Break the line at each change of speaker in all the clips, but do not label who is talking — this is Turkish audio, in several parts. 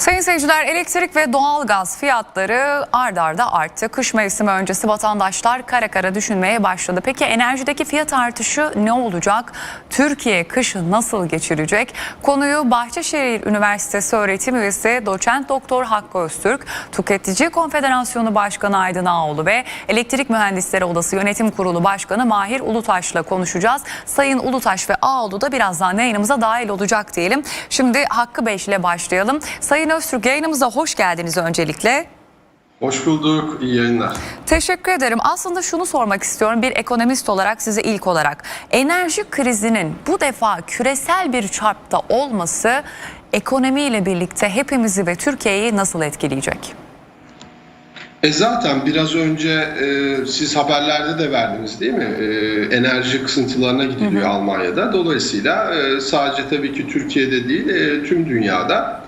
Sayın seyirciler elektrik ve doğalgaz fiyatları ard arda arttı. Kış mevsimi öncesi vatandaşlar kara kara düşünmeye başladı. Peki enerjideki fiyat artışı ne olacak? Türkiye kışı nasıl geçirecek? Konuyu Bahçeşehir Üniversitesi öğretim üyesi doçent doktor Hakkı Öztürk, Tüketici Konfederasyonu Başkanı Aydın Ağoğlu ve Elektrik Mühendisleri Odası Yönetim Kurulu Başkanı Mahir Ulutaş'la konuşacağız. Sayın Ulutaş ve Ağoğlu da birazdan yayınımıza dahil olacak diyelim. Şimdi Hakkı Bey ile başlayalım. Sayın Öztürk yayınımıza hoş geldiniz öncelikle.
Hoş bulduk, iyi yayınlar.
Teşekkür ederim. Aslında şunu sormak istiyorum bir ekonomist olarak size ilk olarak. Enerji krizinin bu defa küresel bir çarpta olması ekonomiyle birlikte hepimizi ve Türkiye'yi nasıl etkileyecek?
E zaten biraz önce e, siz haberlerde de verdiniz değil mi? E, enerji kısıntılarına gidiliyor Almanya'da. Dolayısıyla e, sadece tabii ki Türkiye'de değil, e, tüm dünyada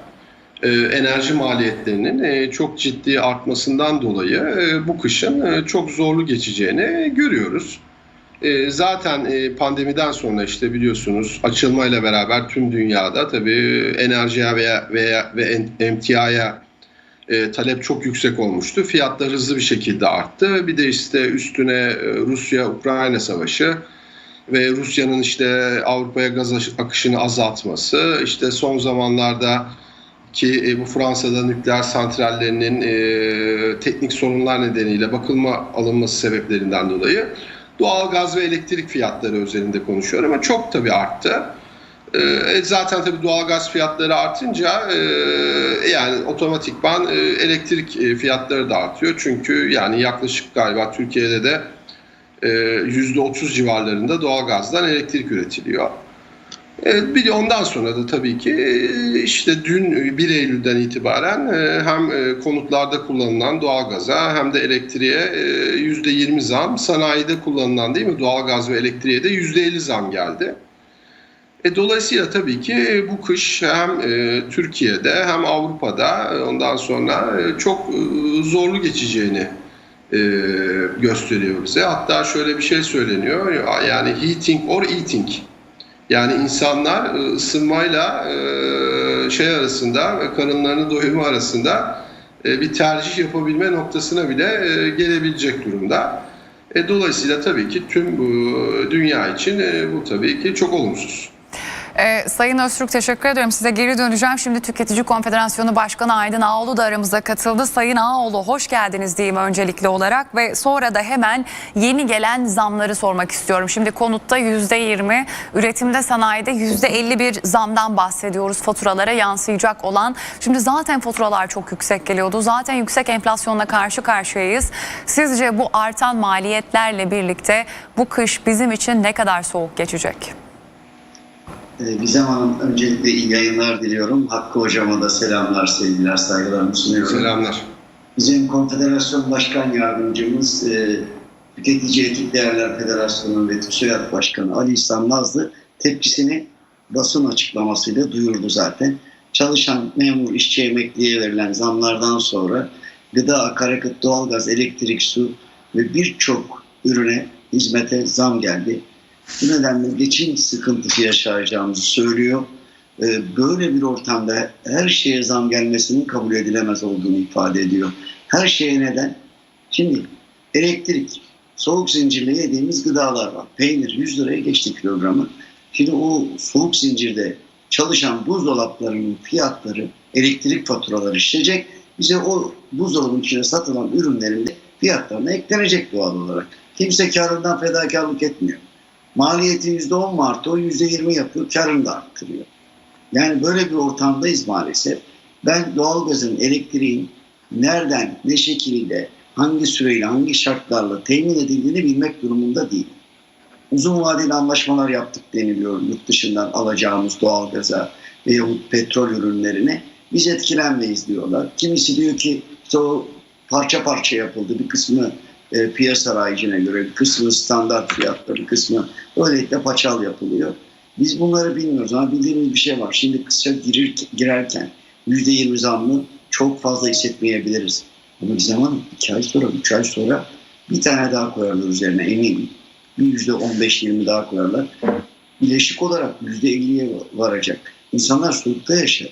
enerji maliyetlerinin e, çok ciddi artmasından dolayı e, bu kışın e, çok zorlu geçeceğini görüyoruz. E, zaten e, pandemiden sonra işte biliyorsunuz açılmayla beraber tüm dünyada tabii enerjiye veya, veya ve emtiaya e, talep çok yüksek olmuştu. Fiyatlar hızlı bir şekilde arttı. Bir de işte üstüne e, Rusya-Ukrayna savaşı ve Rusya'nın işte Avrupa'ya gaz akışını azaltması, işte son zamanlarda ki e, bu Fransa'da nükleer santrallerinin e, teknik sorunlar nedeniyle bakılma alınması sebeplerinden dolayı doğal gaz ve elektrik fiyatları üzerinde konuşuyorum ama çok tabii arttı. E, zaten tabii doğalgaz fiyatları artınca e, yani otomatikman e, elektrik e, fiyatları da artıyor. Çünkü yani yaklaşık galiba Türkiye'de de e, %30 civarlarında doğalgazdan elektrik üretiliyor. E, bir de ondan sonra da tabii ki e, işte dün e, 1 Eylül'den itibaren e, hem e, konutlarda kullanılan doğalgaza hem de elektriğe e, %20 zam, sanayide kullanılan değil mi doğalgaz ve elektriğe de %50 zam geldi. E, dolayısıyla tabii ki bu kış hem e, Türkiye'de hem Avrupa'da e, ondan sonra e, çok e, zorlu geçeceğini e, gösteriyor bize. Hatta şöyle bir şey söyleniyor yani heating or eating. Yani insanlar e, ısınmayla e, şey arasında ve karınlarını doyurma arasında e, bir tercih yapabilme noktasına bile e, gelebilecek durumda. E, dolayısıyla tabii ki tüm dünya için e, bu tabii ki çok olumsuz.
Ee, Sayın Öztürk teşekkür ederim. Size geri döneceğim. Şimdi Tüketici Konfederasyonu Başkanı Aydın Ağoğlu da aramıza katıldı. Sayın Ağoğlu hoş geldiniz diyeyim öncelikli olarak ve sonra da hemen yeni gelen zamları sormak istiyorum. Şimdi konutta %20, üretimde sanayide %50 bir zamdan bahsediyoruz faturalara yansıyacak olan. Şimdi zaten faturalar çok yüksek geliyordu. Zaten yüksek enflasyonla karşı karşıyayız. Sizce bu artan maliyetlerle birlikte bu kış bizim için ne kadar soğuk geçecek?
Ee, Gizem Hanım öncelikle iyi yayınlar diliyorum. Hakkı Hocama da selamlar, sevgiler, saygılarımı sunuyorum.
Selamlar.
Bizim Konfederasyon Başkan Yardımcımız, e, Tüketici Etik Değerler Federasyonu ve TÜSİAD Başkanı Ali İhsan Nazlı tepkisini basın açıklamasıyla duyurdu zaten. Çalışan memur işçi emekliye verilen zamlardan sonra gıda, akaryakıt, doğalgaz, elektrik, su ve birçok ürüne, hizmete zam geldi. Bu nedenle geçim sıkıntısı yaşayacağımızı söylüyor. Ee, Böyle bir ortamda her şeye zam gelmesinin kabul edilemez olduğunu ifade ediyor. Her şeye neden? Şimdi elektrik, soğuk zincirle yediğimiz gıdalar var. Peynir 100 liraya geçti kilogramı. Şimdi o soğuk zincirde çalışan buzdolaplarının fiyatları, elektrik faturaları işleyecek. Bize o buzdolabının içine satılan ürünlerin de fiyatlarına eklenecek doğal olarak. Kimse karından fedakarlık etmiyor. Maliyeti %10 mu arttı, o %20 yapıyor, karını da arttırıyor. Yani böyle bir ortamdayız maalesef. Ben doğalgazın, elektriğin nereden, ne şekilde, hangi süreyle, hangi şartlarla temin edildiğini bilmek durumunda değilim. Uzun vadeli anlaşmalar yaptık deniliyor yurt dışından alacağımız doğalgaza veyahut petrol ürünlerine. Biz etkilenmeyiz diyorlar. Kimisi diyor ki işte o parça parça yapıldı. Bir kısmı e, piyasa rayicine göre, bir kısmı standart fiyatlı, bir kısmı öylelikle paçal yapılıyor. Biz bunları bilmiyoruz ama bildiğimiz bir şey var. Şimdi kısa girir, girerken %20 zammı çok fazla hissetmeyebiliriz. Ama bir zaman iki ay sonra, üç ay sonra bir tane daha koyarlar üzerine eminim. Bir yüzde on beş yirmi daha koyarlar. Bileşik olarak yüzde elliye varacak. İnsanlar soğukta yaşar.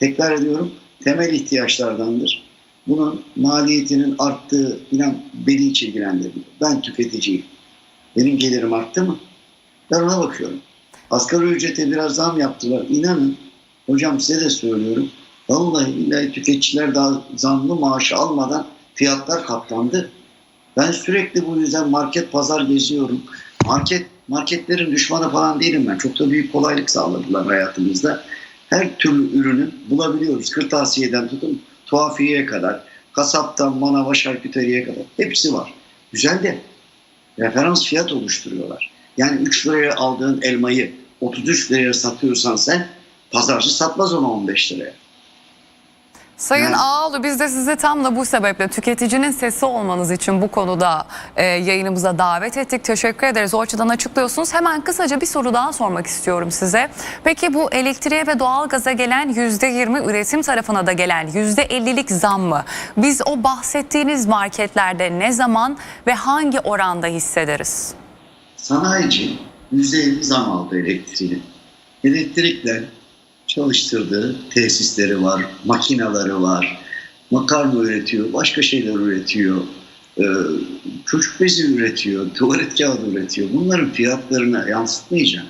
Tekrar ediyorum temel ihtiyaçlardandır. Bunun maliyetinin arttığı inan beni hiç ilgilendirmiyor. Ben tüketiciyim. Benim gelirim arttı mı? Ben ona bakıyorum. Asgari ücrete biraz zam yaptılar. İnanın hocam size de söylüyorum. Vallahi billahi tüketiciler daha zamlı maaşı almadan fiyatlar katlandı. Ben sürekli bu yüzden market pazar geziyorum. Market marketlerin düşmanı falan değilim ben. Çok da büyük kolaylık sağladılar hayatımızda. Her türlü ürünü bulabiliyoruz. Kırtasiyeden tutun tuhafiyeye kadar, kasaptan manava şarküteriye kadar hepsi var. Güzel de referans fiyat oluşturuyorlar. Yani 3 liraya aldığın elmayı 33 liraya satıyorsan sen pazarcı satmaz onu 15 liraya.
Sayın
Evet.
Ağaoğlu biz de sizi tam da bu sebeple tüketicinin sesi olmanız için bu konuda e, yayınımıza davet ettik. Teşekkür ederiz. O açıdan açıklıyorsunuz. Hemen kısaca bir soru daha sormak istiyorum size. Peki bu elektriğe ve doğalgaza gelen %20 üretim tarafına da gelen %50'lik zam mı? Biz o bahsettiğiniz marketlerde ne zaman ve hangi oranda hissederiz?
Sanayici %50 zam aldı elektriğini. Elektrikle çalıştırdığı tesisleri var, makinaları var, makarna üretiyor, başka şeyler üretiyor, ee, çocuk bezi üretiyor, tuvalet kağıdı üretiyor. Bunların fiyatlarına yansıtmayacağım.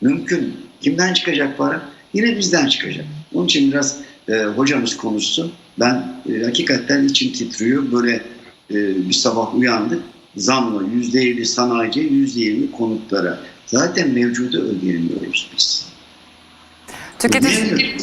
Mümkün. Kimden çıkacak para? Yine bizden çıkacak. Onun için biraz e, hocamız konuşsun. Ben e, hakikaten içim titriyor. Böyle e, bir sabah uyandık. Zamlı %50 sanayici, %20 konutlara. Zaten mevcudu ödeyemiyoruz biz.
Tüketici,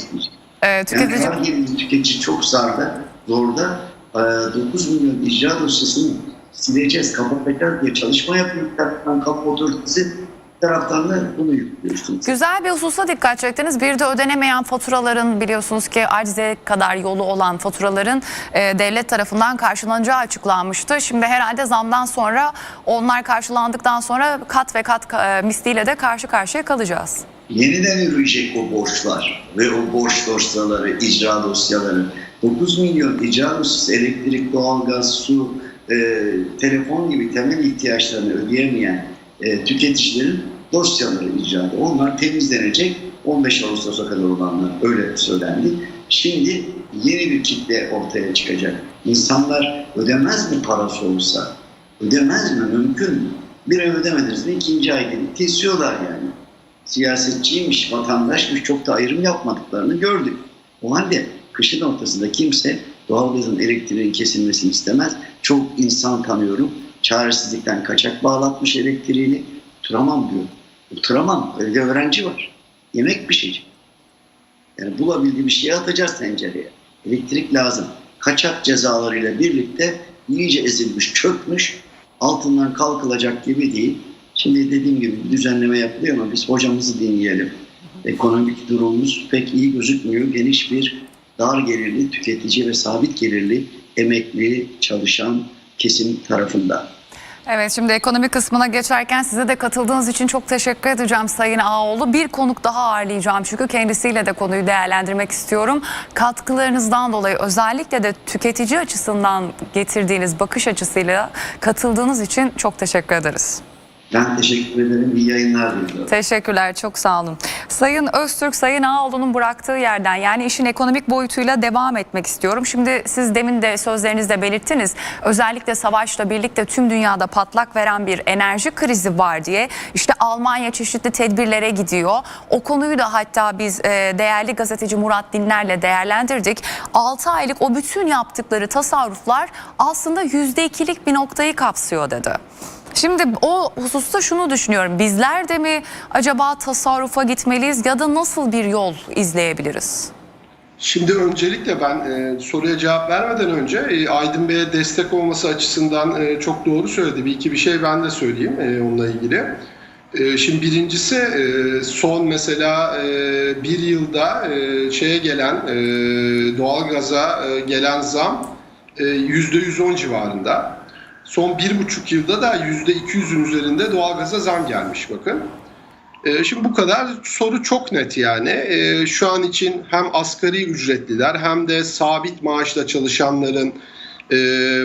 e,
Yani
tüketici
her yıl tüketici çok zarda, zorda. E, 9 milyon icra dosyasını sileceğiz, kapatacağız diye çalışma yapıyor. Bir taraftan kamu otoritesi, taraftan da bunu yüklüyorsunuz.
Güzel bir hususa dikkat çektiniz. Bir de ödenemeyen faturaların biliyorsunuz ki acize kadar yolu olan faturaların e, devlet tarafından karşılanacağı açıklanmıştı. Şimdi herhalde zamdan sonra onlar karşılandıktan sonra kat ve kat e, misliyle de karşı karşıya kalacağız.
Yeniden yürüyecek o borçlar ve o borç dosyaları, icra dosyaları. 9 milyon icra dosyası elektrik, doğalgaz, su, e, telefon gibi temel ihtiyaçlarını ödeyemeyen e, tüketicilerin dosyaları icradı. Onlar temizlenecek 15 Ağustos'a kadar olanlar öyle söylendi. Şimdi yeni bir kitle ortaya çıkacak. İnsanlar ödemez mi parası olsa? Ödemez mi? Mümkün mü? Bir ay ödemediniz mi? ikinci ay gelip kesiyorlar yani siyasetçiymiş, vatandaşmış çok da ayrım yapmadıklarını gördük. O halde kışın ortasında kimse doğalgazın elektriğin kesilmesini istemez. Çok insan tanıyorum. Çaresizlikten kaçak bağlatmış elektriğini. Oturamam diyor. Oturamam. Evde öğrenci var. Yemek pişecek. Yani bulabildiği bir şeyi atacağız tencereye. Elektrik lazım. Kaçak cezalarıyla birlikte iyice ezilmiş, çökmüş, altından kalkılacak gibi değil. Şimdi dediğim gibi düzenleme yapılıyor ama biz hocamızı dinleyelim. Ekonomik durumumuz pek iyi gözükmüyor. Geniş bir dar gelirli, tüketici ve sabit gelirli, emekli, çalışan kesim tarafından.
Evet şimdi ekonomi kısmına geçerken size de katıldığınız için çok teşekkür edeceğim Sayın Ağoğlu. Bir konuk daha ağırlayacağım çünkü kendisiyle de konuyu değerlendirmek istiyorum. Katkılarınızdan dolayı özellikle de tüketici açısından getirdiğiniz bakış açısıyla katıldığınız için çok teşekkür ederiz.
Ben teşekkür ederim. İyi yayınlar diliyorum.
Teşekkürler, çok sağ olun. Sayın Öztürk, Sayın Ağoğlu'nun bıraktığı yerden yani işin ekonomik boyutuyla devam etmek istiyorum. Şimdi siz demin de sözlerinizde belirttiniz. Özellikle savaşla birlikte tüm dünyada patlak veren bir enerji krizi var diye. İşte Almanya çeşitli tedbirlere gidiyor. O konuyu da hatta biz e, değerli gazeteci Murat Dinler'le değerlendirdik. 6 aylık o bütün yaptıkları tasarruflar aslında %2'lik bir noktayı kapsıyor dedi. Şimdi o hususta şunu düşünüyorum. Bizler de mi acaba tasarrufa gitmeliyiz ya da nasıl bir yol izleyebiliriz?
Şimdi öncelikle ben e, soruya cevap vermeden önce e, Aydın Bey'e destek olması açısından e, çok doğru söyledi. Bir iki bir şey ben de söyleyeyim e, onunla ilgili. E, şimdi birincisi e, son mesela e, bir yılda e, şeye gelen e, doğalgaza e, gelen zam e, %110 civarında. Son bir buçuk yılda da %200'ün üzerinde doğalgaza zam gelmiş bakın. E, Şimdi bu kadar soru çok net yani. E, Şu an için hem asgari ücretliler hem de sabit maaşla çalışanların e,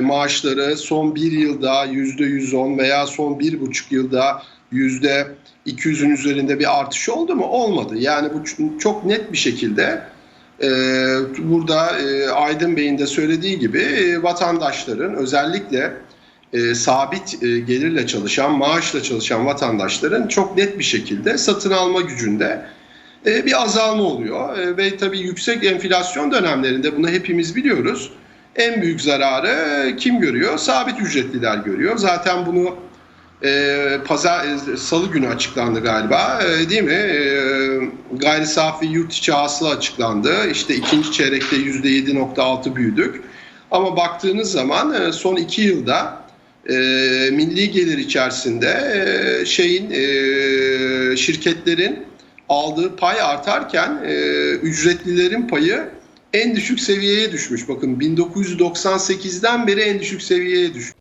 maaşları son bir yılda yüzde 110 veya son bir buçuk yılda yüzde 200'ün üzerinde bir artış oldu mu? Olmadı. Yani bu çok net bir şekilde e, burada e, Aydın Bey'in de söylediği gibi vatandaşların özellikle e, sabit e, gelirle çalışan, maaşla çalışan vatandaşların çok net bir şekilde satın alma gücünde e, bir azalma oluyor. E, ve tabii yüksek enflasyon dönemlerinde bunu hepimiz biliyoruz. En büyük zararı kim görüyor? Sabit ücretliler görüyor. Zaten bunu e, pazar e, salı günü açıklandı galiba e, değil mi? E, gayri safi yurt içi hasıla açıklandı. İşte ikinci çeyrekte %7.6 büyüdük. Ama baktığınız zaman e, son iki yılda e, milli gelir içerisinde e, şeyin e, şirketlerin aldığı pay artarken e, ücretlilerin payı en düşük seviyeye düşmüş. Bakın 1998'den beri en düşük seviyeye düşmüş.